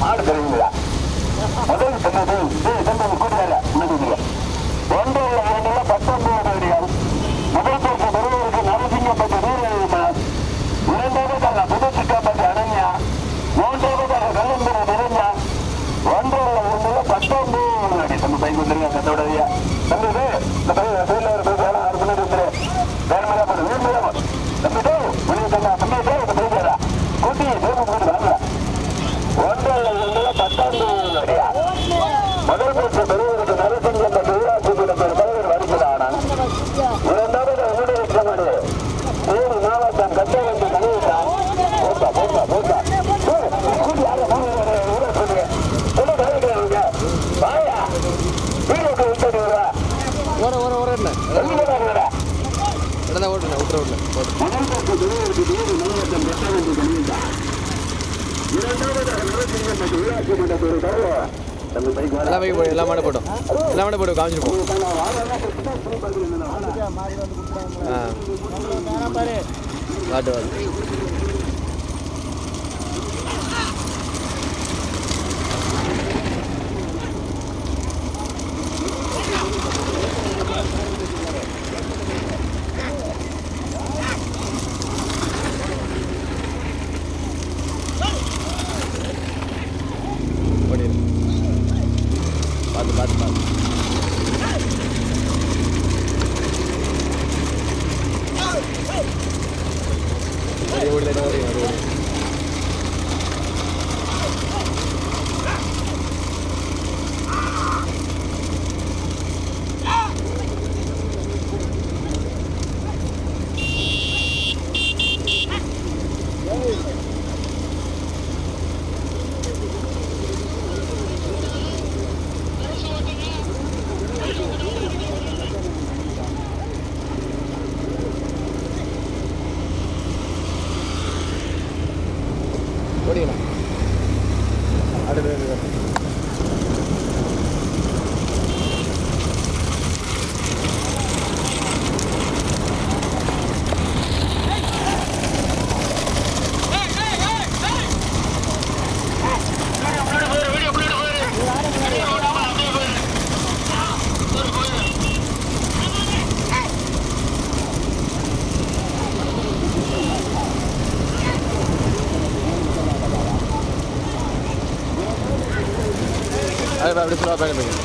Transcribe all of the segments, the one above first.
மாடு தெரியுங்களா முதல் சொன்னது இது எல்லா பைக்கு போடும் எல்லா மாடை போட்டோம் எல்லா மாடை போட்டு காமிச்சிருப்போம் ஆ வாட்டு. de Bye bye.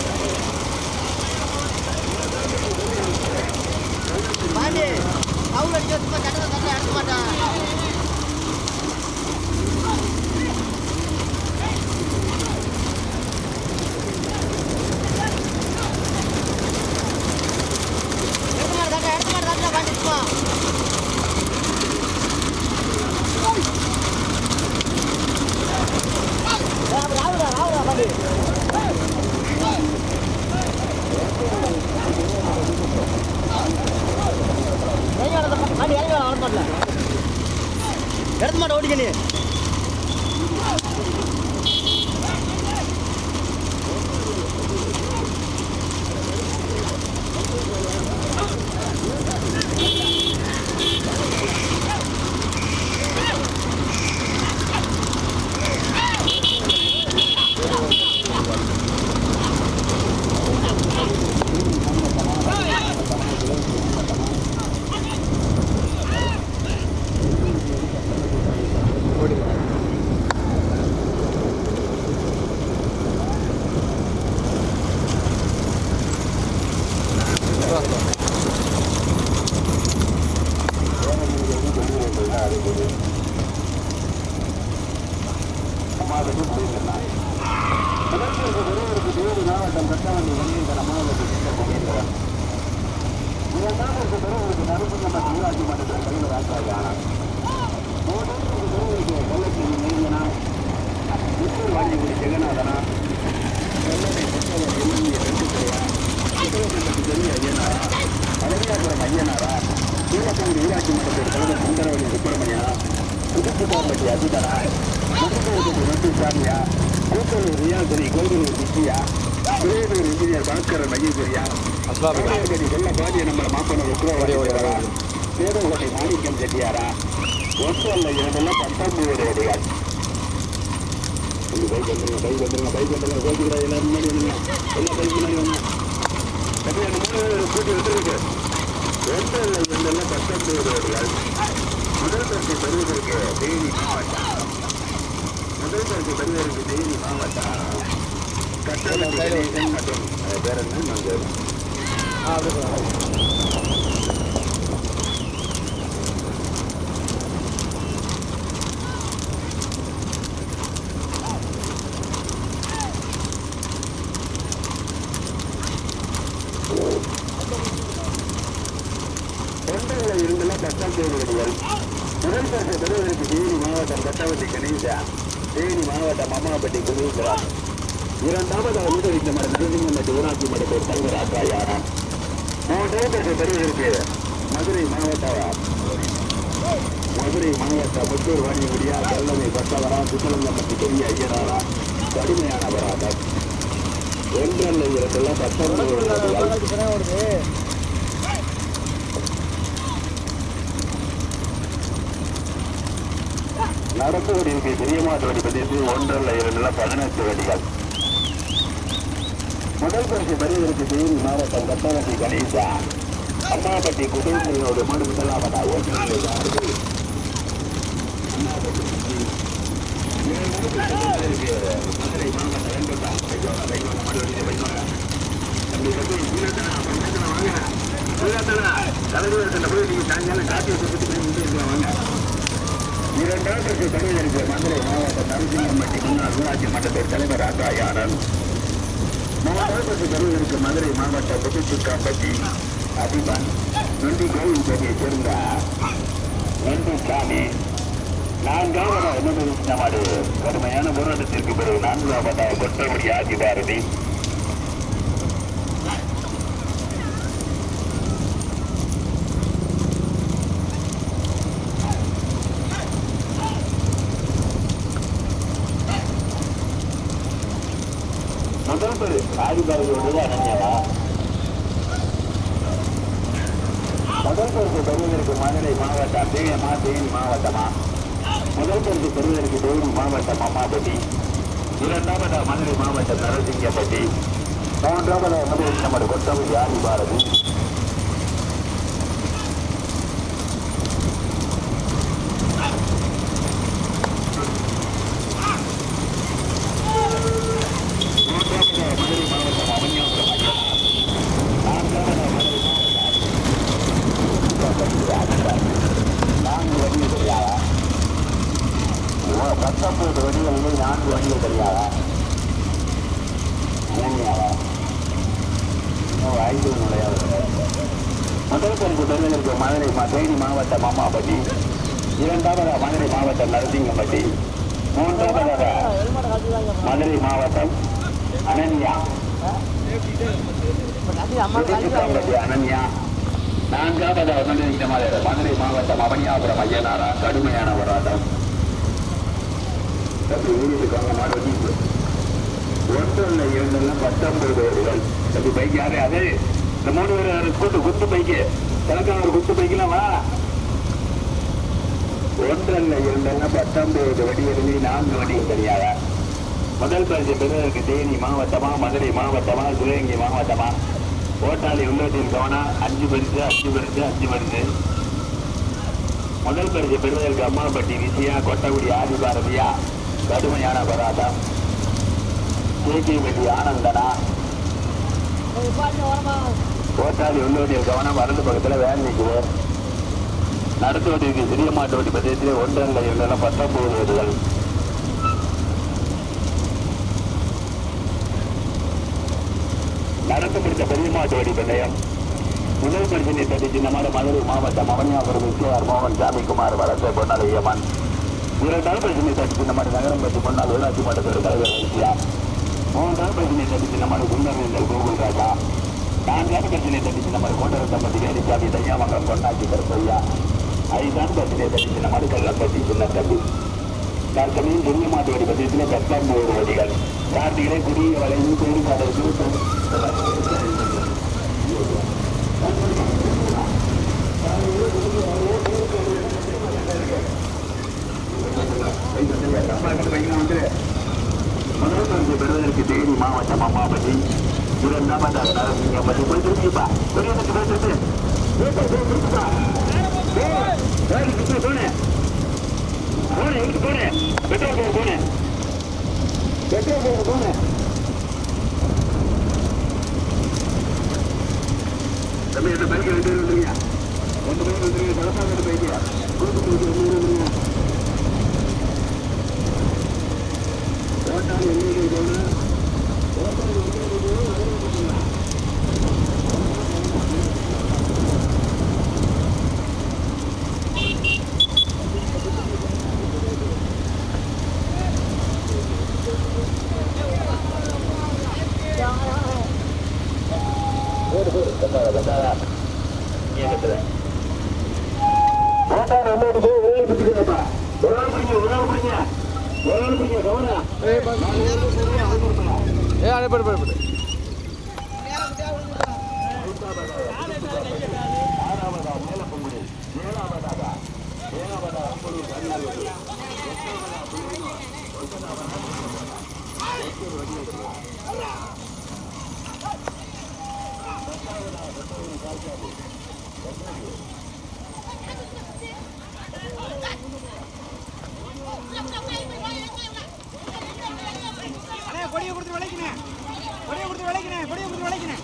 無理ない புதுப்புக்காம்பட்டி அபிதனா சாமியா கூட்டலூர் ரியாசரி கோவிலூர் விஜயா திருவள்ளூர் இன்ஜினியர் பாஸ்கரன் மையேஸ்வரியா அஸ்லாமிகா பாண்டியகடி வெள்ள நம்ம மாப்பன மாணிக்கம் செட்டியாரா ஒன்று அல்ல இரண்டெல்லாம் பத்தொன்பது அடியார் பைக் வந்துருங்க பைக் வந்துருங்க பைக் வந்துருங்க கோபிக்கிறா எல்லாரும் முன்னாடி வந்துருங்க எல்லா பைக் முன்னாடி வந்து அப்படி மூணு கூட்டி வந்துருக்கு ஒன்று அல்ல இரண்டெல்லாம் பத்தொன்பது முதல் பரிசு பெறுவதற்கு தேனி மாவட்டம் முதல் பெரியவருக்கு பெறுவதற்கு தேனி மாவட்டம் கட்டளை மற்றும் பேர் என்ன நாங்கள் ஆ அப்படியே போகலாம் ஒன்றில் இருந்துள்ள கிடையாது முதல் பரிசு பெறுவதற்கு தேனி மாவட்டம் கட்டவத்தை கணேசா. தேனி மாவட்டம் அம்மாப்பட்டி குமிக்கிறார் இரண்டாவது வந்து இந்த மாதிரி ஊராட்சி மன்றத்தில் தலைவர் யாரா மூன்றாவது பரிசு மதுரை மாவட்டம் மதுரை மாவட்ட முத்தூர் வாணியகுடியா கல்லணை பட்டவரா சுத்தலங்கம்பட்டி பெரிய ஐயனாரா கடுமையான ஒன்றல்ல இரண்டெல்லாம் பத்தொன்பது நடப்பு வடிவுக்கு பெரியமாட்டு வடி பதிவு ஒன்றல்ல இரண்டுல பதினெட்டு வடிகள். முதல் பரிசு பெறுவதற்கு செய்யும் மாவட்டம் கட்டவட்டி கணேசா அம்மாபட்டி குடும்பங்களோடு மனு முதலாவதா? ஓட்டுநர் மதுரை மாவட்டம் வெண்பட்டா வைகோல வைகோல மறுபடியும் வாங்க போய் நீங்க சாயங்காலம் காட்டியை சுற்றி போய் முன்னே வாங்க இரண்டாயிரத்தி மதுரை மாவட்ட நரசிம்மம்பட்டி முன்னாள் ஊராட்சி மன்றத்தின் தலைவர் ஆகாயானன் மூன்றாயிரத்தி தமிழருக்கு மதுரை மாவட்ட புதுச்சுக்காம்பட்டி அதிபன் நொண்டி கோவில் கோவியை சேர்ந்த நன்றி சாமி. நான்காவது அனுமதித்தமாடு கடுமையான போராட்டத்திற்கு பிறகு நான்காவதாக கொட்டபடி ஆதி பாரதி முதல் பேரு ஆதிபாரதியோடு முதல் பரிசு பெறுவதற்கு மதுரை மாவட்டம் தேனியமா தேனி மாவட்டமா முதல் பரிசு பெறுவதற்கு தேனி மாவட்டம் அம்மாபட்டி இரண்டாவது மதுரை மாவட்டம் நரசிங்கப்பட்டி மூன்றாவது மதுரை நமது கொத்தமல்லி ஆதி பாரதி மூன்றாவது மதுரை மாவட்டம் அவன்யாபுரம் ஐயா நான்காவது மதுரை மாவட்டம் நான்கு வண்டிகள் தெரியாதா பத்தொன்பது வண்டிகளில் நான்கு வண்டிகள் தெரியாதா ஏனியாவா இன்னும் ஐந்து நுழையாது முதல் பரிசு பெறுவதற்கு மதுரை மா- தேனி மாவட்டம் அம்மாப்பட்டி இரண்டாவது மதுரை மாவட்டம் நரசிங்கம்பட்டி மூன்றாவதாக ஹெல்மெட் கழட்டிடுவாங்க மதுரை மாவட்டம் அனன்யா கட்டி அம்மா கழட்டிடுவாங்க திருச்சிராப்பள்ளி அனன்யா நான்காவது மதுரை மதுரை மாவட்டம் அவனியாபுரம் ஐயனாரா கடுமையான போராட்டம் தப்பி ஊருக்காங்க மாடு வச்சு ஒன்றில் இரண்டெல்லாம் பத்தொன்பது பேர்கள் தப்பி பைக் யாரு அது இந்த மூணு பேர் கூட்டு குத்து பைக்கு கிழக்கான ஒரு குத்து பைக்கெல்லாம் வா ஒன்றில் இரண்டெல்லாம் பத்தொன்பது வடிகளில் நான்கு வடிகள் தெரியாதா முதல் பரிசு பெறுவதற்கு தேனி மாவட்டமா மதுரை மாவட்டமா சிவகங்கை மாவட்டமா ஓட்டாளி உள்ளத்தில் கவனா அஞ்சு பரிசு அஞ்சு பரிசு அஞ்சு பரிசு முதல் பரிசு பெறுவதற்கு அம்மாப்பட்டி விஜயா கொட்டகுடி ஆதி பாரதியா கடுமையான போராட்டம் கேகேபட்டி ஆனந்தனா? ஓட்டாளி உள்ளூரில் கவனம் வலது பக்கத்தில் வேன் நிற்குது நடத்துவதற்கு சிறிய மாட்டு வண்டி பந்தயத்திலே ஒன்றரை இரண்டெல்லாம் பத்தொன்பது வீடுகள் நடந்து முடித்த பெரிய மாட்டு வண்டி பந்தயம் முதல் பரிசினை பற்றி சின்னமான மதுரை மாவட்டம் அவனியாபுரம் விஜயார் மோகன் சாமிக்குமார் வளர்த்த பொன்னாலையம்மன் இரண்டாவது பரிசினை தட்டி நம்ம நகரம் பற்றி பொன்னால் ஊராட்சி மன்றத்தோட தலைவர் விஜயா மூன்றாவது பரிசினை தட்டி நம்ம குண்டர் கோகுல் ராஜா. நான்காவது பஸ்ஸிலே தட்டிச்சு நம்ம கோட்டரத்தம்பட்டி வேலிச்சாமி தையாமங்கலம் கொண்டாச்சி கருப்பையா. ஐந்தாவது பஸ்ஸிலே தட்டிச்சு நம்ம கல்லம்பட்டி சின்ன தம்பி தற்சமயம் துணிய மாட்டு வடி பத்திரத்தில் பத்தொன்பது வடிகள் கார்த்திகளை குடிய வளைந்து கோரிக்காதவர்கள் முதலமைச்சர் பெறுவதற்கு தேனி மாவட்டம் அம்மாபதி இரண்டாவதாக நரசிங்கம்பதி போய் திரும்பிப்பா பெரியவனுக்கு பேசுறது போனேன் போனேன் எங்க போனேன் பெட்ரோல் போக போனேன் பெட்ரோல் போக போனேன் தம்பி என்ன பைக் ரெண்டு பேர் வந்துருங்க ரெண்டு பேர் வந்துருங்க கலப்பாங்க பைக்கு கூட்டு போயிட்டு ரெண்டு பேர் வந்துருங்க ஓட்டாளி எங்கே போகணும் ஓட்டாளி என்ன போய் வெளியே பிடிக்கிறப்பா ஒரு ஆள் பிடிங்க ஒரு ஆள் பிடிங்க ஒரு ஆள் பிடிங்க கவனம் ஏ அடே படு படு படு. கொடியை கொடுத்து விளைக்கினேன் கொடியை கொடுத்து விளைக்கினேன் கொடியை கொடுத்து விளைக்கினேன்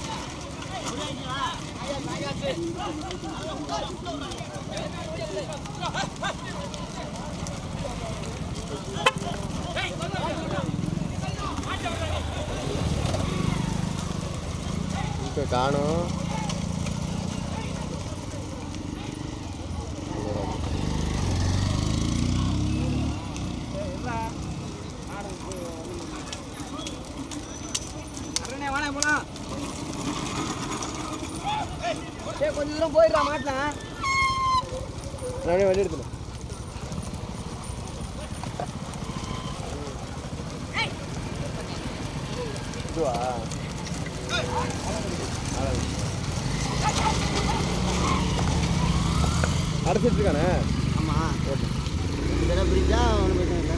காணும். இதுவா அடைச்சிட்டு இருக்கானே? ஆமாம் ரெண்டு தடவை பிடிச்சா ஒன்றும் பிரச்சனை இல்லை.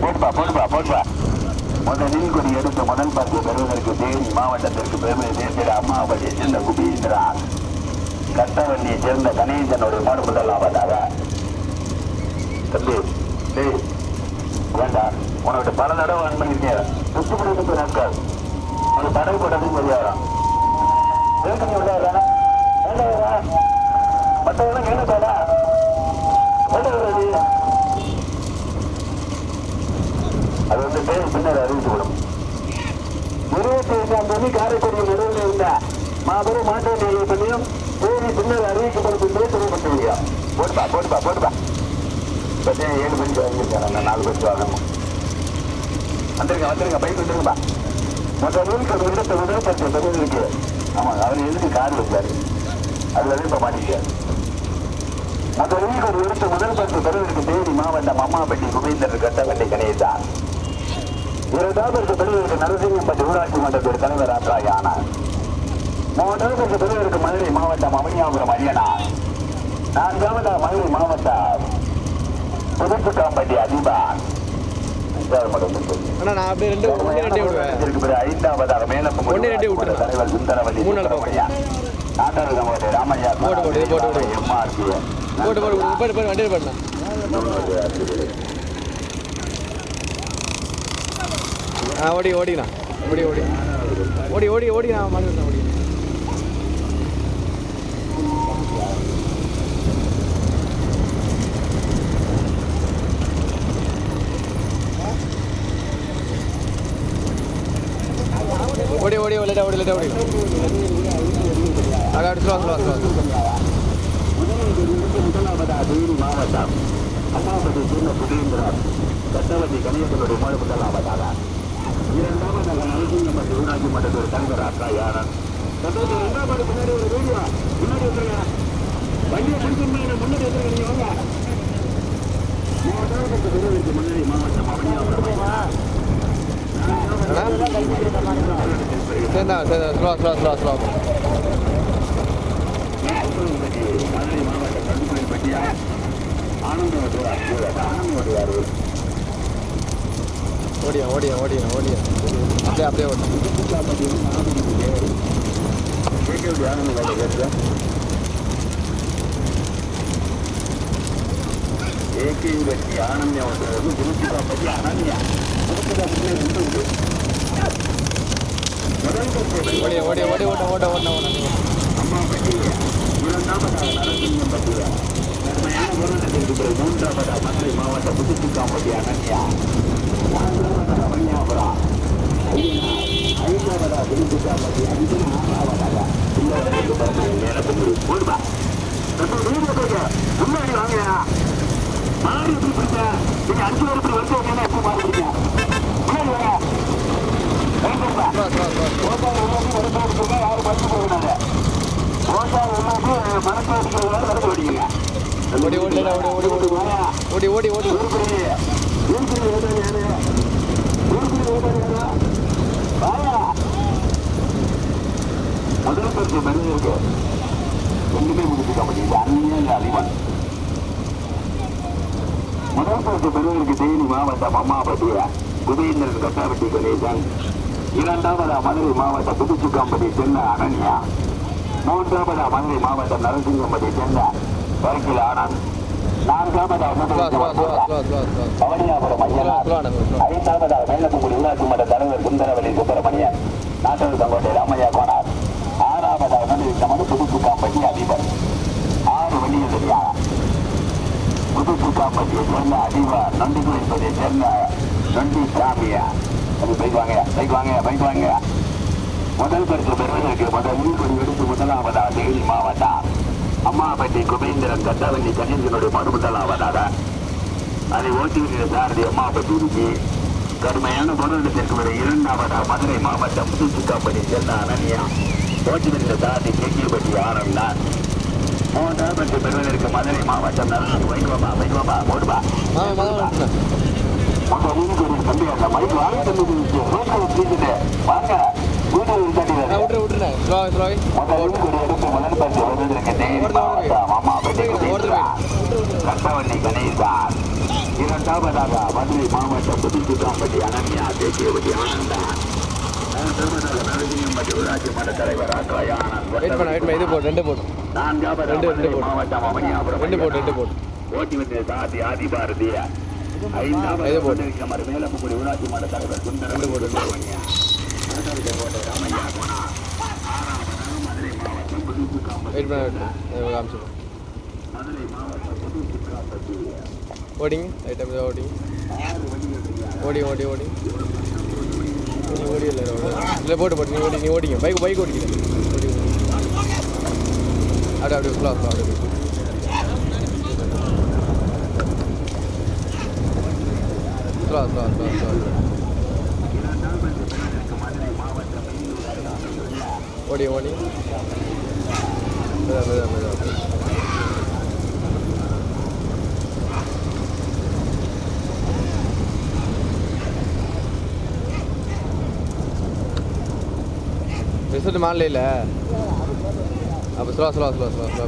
போடுப்பா போடுப்பா போடுப்பா. முதலில் கொடி எடுத்து முதல் பரிசு பெறுவதற்கு தேனி மாவட்டத்திற்கு பெருமை சேர்ந்த அம்மாவதியை சேர்ந்த குபீந்திரா. கட்டவண்டியை சேர்ந்த கணேசனுடைய மாடு முதலாவதாக தம்பி டேய் வேண்டாம் உனக்கு பல தடவை ஆன் பண்ணிருக்கேன் புஷ்டு பண்ணி நாட்கள் ஒரு தடவை போட்டதும் தெரியாதான் வேகனி உள்ளாரா வேண்டாம் மற்றவங்க என்ன வேண்டாம். அது பேர் பின்னர் அறிவிக்கப்படும். இருபத்தி ஐந்தாம் தேதி காரைக்குடி நடுவில் இருந்த மாபெரும் மாற்றம் நிலையத்திலையும் தேதி பின்னர் அறிவிக்கப்படும் என்றே தெரியப்பட்டுள்ளீங்க போட்டுப்பா போட்டுப்பா போட்டுப்பா பத்தியா ஏழு மணிக்கு வாங்கியிருக்கேன் நான் நாலு பஸ் வாங்கணும் வந்துருங்க வந்துருங்க பைக் வந்துருங்கப்பா மற்ற நூலுக்கு ஒரு விடத்தை முதல் பத்து பெருது இருக்கு. ஆமாங்க அவர் எதுக்கு கார் வச்சாரு. அதுல இப்போ மாட்டிக்காரு மற்ற நூலுக்கு ஒரு விடத்தை முதல் பத்து பெருவதற்கு தேனி மாவட்டம் அம்மாபட்டி குபேந்தர் கட்டவட்டை கணேசா. இருபதாவது பெரியவருக்கு நரசிங்கம்பட்டி ஊராட்சி மன்றத்திற்கு தலைவர் ஆற்றாயான மூன்றாவது பெரியவருக்கு மதுரை மாவட்டம் அவனியாபுரம் அரியனா நான்காவது மதுரை மாவட்டம் புதுப்புக்காம்பட்டி அதிபான் ஐந்தாவதாக மேலப்பம் தலைவர் சுந்தரவதி நான்காவது மாவட்ட ராமையா எம்ஆர்பி போட்டு போட்டு போட்டு வண்டியில் பண்ணலாம் ஆ ஓடி ஓடிண்ணா ஓடி ஓடி. ஓடி ஓடி ஓடி நான் மறந்துட்டேன் ஓடி. ஓடி ஓடி லேட்டா ஓடி ஓடி. ஓடி அங்கே அடுத்து வாங்க வாங்க முதலாவதாக தேனி மாவட்டம் அண்ணாபதி சின்ன சுதீந்திரன் கட்டவட்டி கணேசனுடைய மொழி இரண்டாவது நல்கிய மற்றும் ஊராட்சி மன்றது ஒரு தங்கராஜ் யாரன் சந்தோஷம் இரண்டாவது முன்னாடி ஒரு வீடியோ? முன்னாடி வந்துருங்க வண்டியை பிடிச்சிருந்தீங்க முன்னாடி வந்துருங்க நீங்க வாங்க. மாவட்டத்துக்கு விரைவிற்கு முன்னாடி ஓடியா ஓடியா ஓடியா ஓடியா. அப்படியே அப்படியே ஓடி. ஏகேவி பற்றி ஆனந்தியா வந்து குருச்சிதா பற்றி அனன்யா குருச்சிதா பற்றி உண்டு உண்டு ஓடிய ஓடிய. ஓடி ஓட ஓட ஓட ஓட அம்மா பற்றி குழந்தாமதா நரசிங்கம் பற்றியா நன்மையான வருடத்தில் இருக்கிற மூன்றாவது மதுரை பரிசு பெறுவதற்கு தேனி மாவட்டம் அம்மாபட்டிய குபேந்திரன் கட்டாவட்டி கணேசன். இரண்டாவதா மதுரை மாவட்டம் புதுச்சுக்காம்பட்டி சென்ன அனன்யா. மூன்றாவதா மதுரை மாவட்டம் நரசிங்கம்பட்டி சென்ன வர்க்கில் ஆனந்த். நான்காவதா பவனியாபுரம் ஐயனார். ஐந்தாவதாக வெள்ளக்குடி ஊராட்சி மன்ற தலைவர் சுந்தரவல்லி சுப்பிரமணியன். தங்கோட்டை ராமையா கோனார். ஆறாவதாக நடுவிட்டமது புதுப்புக்காம்பட்டி அதிபர். ஆறு வெளியில் தெரியாரா புதுப்புக்காம்பட்டியை சேர்ந்த அதிபர் நொண்டிக்குள் என்பதை சேர்ந்த நொண்டி சாமியா அது பைக் வாங்க பைக் வாங்க பைக் வாங்க முதல் பரிசு பெறுவதற்கு முதல் கொடி எடுத்து முதலாவதா தேனி மாவட்டம் அம்மாபட்டி குபேந்திரன் கட்டவண்டி கணேசனுடைய மறு முதலாவதாக அதை ஓட்டுகிற சாரதி அம்மாப்பட்டிக்கு கடுமையான போராட்டத்திற்கு வரை இரண்டாவதா மதுரை மாவட்டம் புதுச்சுக்காப்பட்டி சென்ன அனன்யா ஓட்டி வருகிற சாதி கேக்கியப்பட்டி ஆனந்த் தான் மூன்றாம் பெறுவதற்கு மதுரை மாவட்டம் நல்லூர் வைகுவமா வைகுவமா ஓடுவா மாமா தம்பி அந்த மைக் வாங்கி தந்தது ரோட்டில் வாங்க வீடு கட்டவண்ணி கணேசார் இரண்டாவதாக மதுரை மாவட்டம் அனன்யா தேசியவதி ஆனந்தா மூன்றாவதாக நரசிங்கம்பட்டி ஊராட்சி மன்ற தலைவர் ஆக்காய வெயிட் பண்ண வெயிட் பண்ண. இது போட்டு ரெண்டு போட்டு ரெண்டு, ரெண்டு மதுரை ரெண்டு போட்டு ரெண்டு போட்டு ஓட்டி வந்த சாதி ஆதிபாரதிய இது ஐந்தாவது போட்டு மேலப்புக்குடி ஊராட்சி மன்ற தலைவர் ரெண்டு போட்டு ராமையா வெயிட் பண்ண வெயிட் பண்ண காமிச்சிடும் ஓடிங்க. ஓடிங்க ஓடி ஓடி ஓடி ஓடி. இல்லை இல்லை போட்டு போட்டு நீ ஓடி நீ ஓடிங்க பைக் பைக் ஓடிக்கிறேன். ஓடி ஓடி அப்படியே. அப்படியே ஸ்லோ ஸ்லோ அப்படியே ஸ்லோ ஸ்லோ ஸ்லோ ஸ்லோ ஓடி ஓடி. மெதா மெதா மெதா ரிசல்ட் மாறல இல்லை. அப்போ slow slow slow slow slow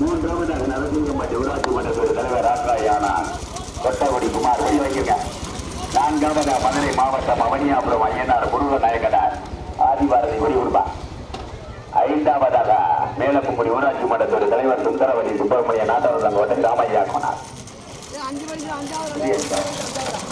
மூன்றாவதாக நரசிங்கம்பட்டி ஊராட்சி மன்ற தலைவர் ஆக்காயானா கொட்டவடி குமார் வழி வைக்குங்க நான்காவதா மதுரை மாவட்டம் அவனியாபுரம் ஐயனார் முருக நாயகனார் ஆதிபாரதி வழி விடுபா ஐந்தாவதாக மேலப்புக்குடி ஊராட்சி மன்றத்தோட தலைவர் சுந்தரவதி சுப்பிரமணிய நாட்டவர் தங்கோட்டை ராமையா கோனார்